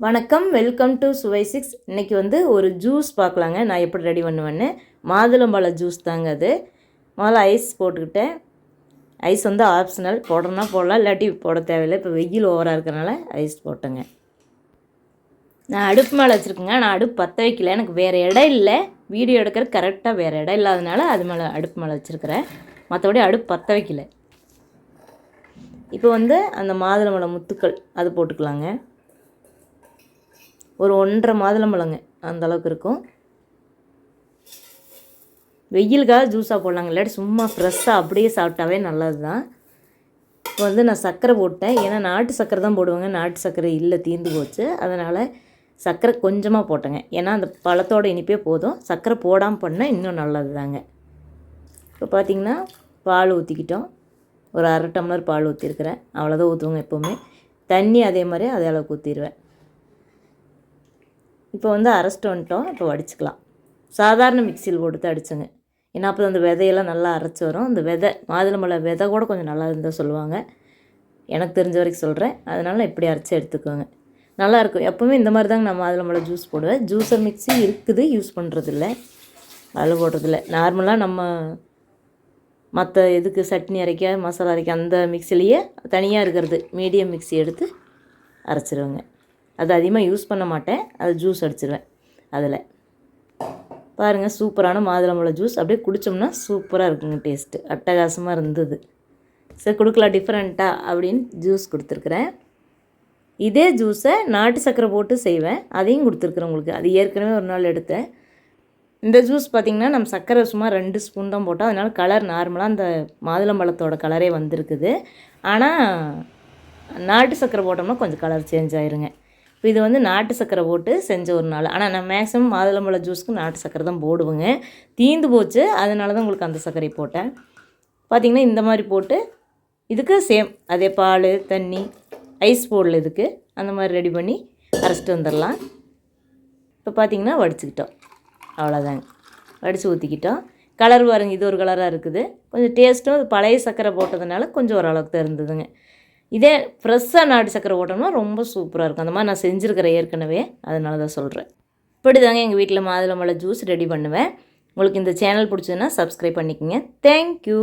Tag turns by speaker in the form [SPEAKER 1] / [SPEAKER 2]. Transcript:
[SPEAKER 1] வணக்கம் welcome to சுவை six. இன்றைக்கி வந்து ஒரு ஜூஸ் பார்க்கலாங்க. நான் எப்படி ரெடி பண்ணுவேன்னு. மாதுளம்பழ ஜூஸ் தாங்க அது. முதல்ல ஐஸ் போட்டுக்கிட்டேன். ஐஸ் வந்து ஆப்ஷனல். போடணும்னா போடலாம். இல்லாட்டி போட தேவையில்லை. இப்போ வெயில் ஓவராக இருக்கிறனால ஐஸ் போட்டேங்க. நான் அடுப்பு மேலே வச்சுருக்கேங்க. நான் அடுப்பு பற்ற வைக்கல. எனக்கு வேறு இடம் இல்லை. வீடியோ எடுக்கிற கரெக்டாக வேறு இடம் இல்லாதனால அது மேலே அடுப்பு மேலே வச்சுருக்கிறேன். மற்றபடி அடுப்பு பற்ற வைக்கல. இப்போ வந்து அந்த மாதுளம்பழ முத்துக்கள் அது போட்டுக்கலாங்க. ஒரு ஒன்றரை மாதுளம்பழங்க அந்தளவுக்கு இருக்கும். வெயிலுக்காக ஜூஸாக போடலாங்க. இல்லாட்டி சும்மா ஃப்ரெஷ்ஷாக அப்படியே சாப்பிட்டாவே நல்லது தான் இப்போ வந்து நான் சர்க்கரை போட்டேன். ஏன்னா நாட்டு சர்க்கரை தான் போடுவாங்க. நாட்டு சர்க்கரை இல்லை தீர்ந்து போச்சு. அதனால் சர்க்கரை கொஞ்சமாக போட்டேங்க. ஏன்னா அந்த பழத்தோட இனிப்பே போதும். சர்க்கரை போடாமல் பண்ணால் இன்னும் நல்லது தாங்க இப்போ பார்த்திங்கன்னா பால் ஊற்றிக்கிட்டோம் ஒரு அரை டம்ளர் பால் ஊற்றிருக்கிறேன் அவ்வளோதான் ஊற்றுவோங்க எப்போவுமே. தண்ணி அதே மாதிரி அதே அளவுக்கு ஊற்றிடுவேன் இப்போ வந்து அரைச்சிட்டு வந்துட்டோம் இப்போ வடிச்சுக்கலாம் சாதாரண மிக்சியில் போட்டு அடிச்சுங்க. ஏன்னா அப்போ அந்த விதையெல்லாம் நல்லா அரைச்சி வரும். அந்த விதை மாதுளம்பழ விதை கூட கொஞ்சம் நல்லா இருந்தால் சொல்லுவாங்க. எனக்கு தெரிஞ்ச வரைக்கும் சொல்கிறேன் அதனால் இப்படி அரைச்சி எடுத்துக்கோங்க. நல்லாயிருக்கும் எப்போவுமே இந்த மாதிரி தாங்க நான் மாதுளம்பழ ஜூஸ் போடுவேன். ஜூஸர் மிக்ஸி இருக்குது யூஸ் பண்ணுறதில்ல அதில் போடுறதில்ல. நார்மலாக நம்ம மற்ற இதுக்கு சட்னி அரைக்க மசாலா அரைக்க அந்த மிக்சிலேயே தனியாக இருக்கிறது. மீடியம் மிக்ஸி எடுத்து அரைச்சிருவேங்க. அது அதிகமாக யூஸ் பண்ண மாட்டேன். அது ஜூஸ் அடிச்சிருவேன் அதில். பாருங்கள் சூப்பரான மாதுளம்பழ ஜூஸ் அப்படியே குடித்தோம்னா சூப்பராக இருக்குங்க டேஸ்ட்டு அட்டகாசமாக இருந்தது. சரி கொடுக்கலாம் டிஃப்ரெண்ட்டாக அப்படின்னு ஜூஸ் கொடுத்துருக்குறேன். இதே ஜூஸை நாட்டு சர்க்கரை போட்டு செய்வேன். அதையும் கொடுத்துருக்குறேன் உங்களுக்கு. அது ஏற்கனவே ஒரு நாள் எடுத்தேன். இந்த ஜூஸ் பார்த்திங்கன்னா நம்ம சர்க்கரை சும்மா ரெண்டு ஸ்பூன் தான் போட்டோம். அதனால் கலர் நார்மலாக அந்த மாதுளம்பழத்தோட கலரே வந்திருக்குது. ஆனால் நாட்டு சர்க்கரை போட்டோம்னா கொஞ்சம் கலர் சேஞ்ச் ஆயிருங்க. இது வந்து நாட்டு சக்கரை போட்டு செஞ்ச ஒரு நாள். ஆனால் நான் மேக்ஸிமம் மாதுளம்பழ ஜூஸ்க்கு நாட்டு சர்க்கரை தான் போடுவேங்க. தீந்து போச்சு. அதனால தான் உங்களுக்கு அந்த சர்க்கரை போட்டேன். பார்த்திங்கன்னா இந்த மாதிரி போட்டு இதுக்கு சேம் அதே பால் தண்ணி ஐஸ் போடல இதுக்கு அந்த மாதிரி ரெடி பண்ணி அரைச்சிட்டு வந்துடலாம். இப்போ பார்த்திங்கன்னா வடிச்சுக்கிட்டோம். அவ்வளோதாங்க வடித்து ஊற்றிக்கிட்டோம் கலர் பாருங்க இது ஒரு கலராக இருக்குது. கொஞ்சம் டேஸ்ட்டும் அது பழைய சர்க்கரை போட்டதுனால கொஞ்சம் ஓரளவுக்கு தான் இருந்ததுங்க. இதே ஃப்ரெஷ்ஷாக நாட்டு சக்கரை போட்டோம்னா ரொம்ப சூப்பராக இருக்கும். அந்த மாதிரி நான் செஞ்சுருக்கிறேன் ஏற்கனவே. அதனால தான் சொல்கிறேன் இப்படி தாங்க எங்கள் வீட்டில் மாதுளம்பழ ஜூஸ் ரெடி பண்ணுவேன். உங்களுக்கு இந்த சேனல் பிடிச்சதுன்னா சப்ஸ்கிரைப் பண்ணிக்கோங்க. தேங்க்யூ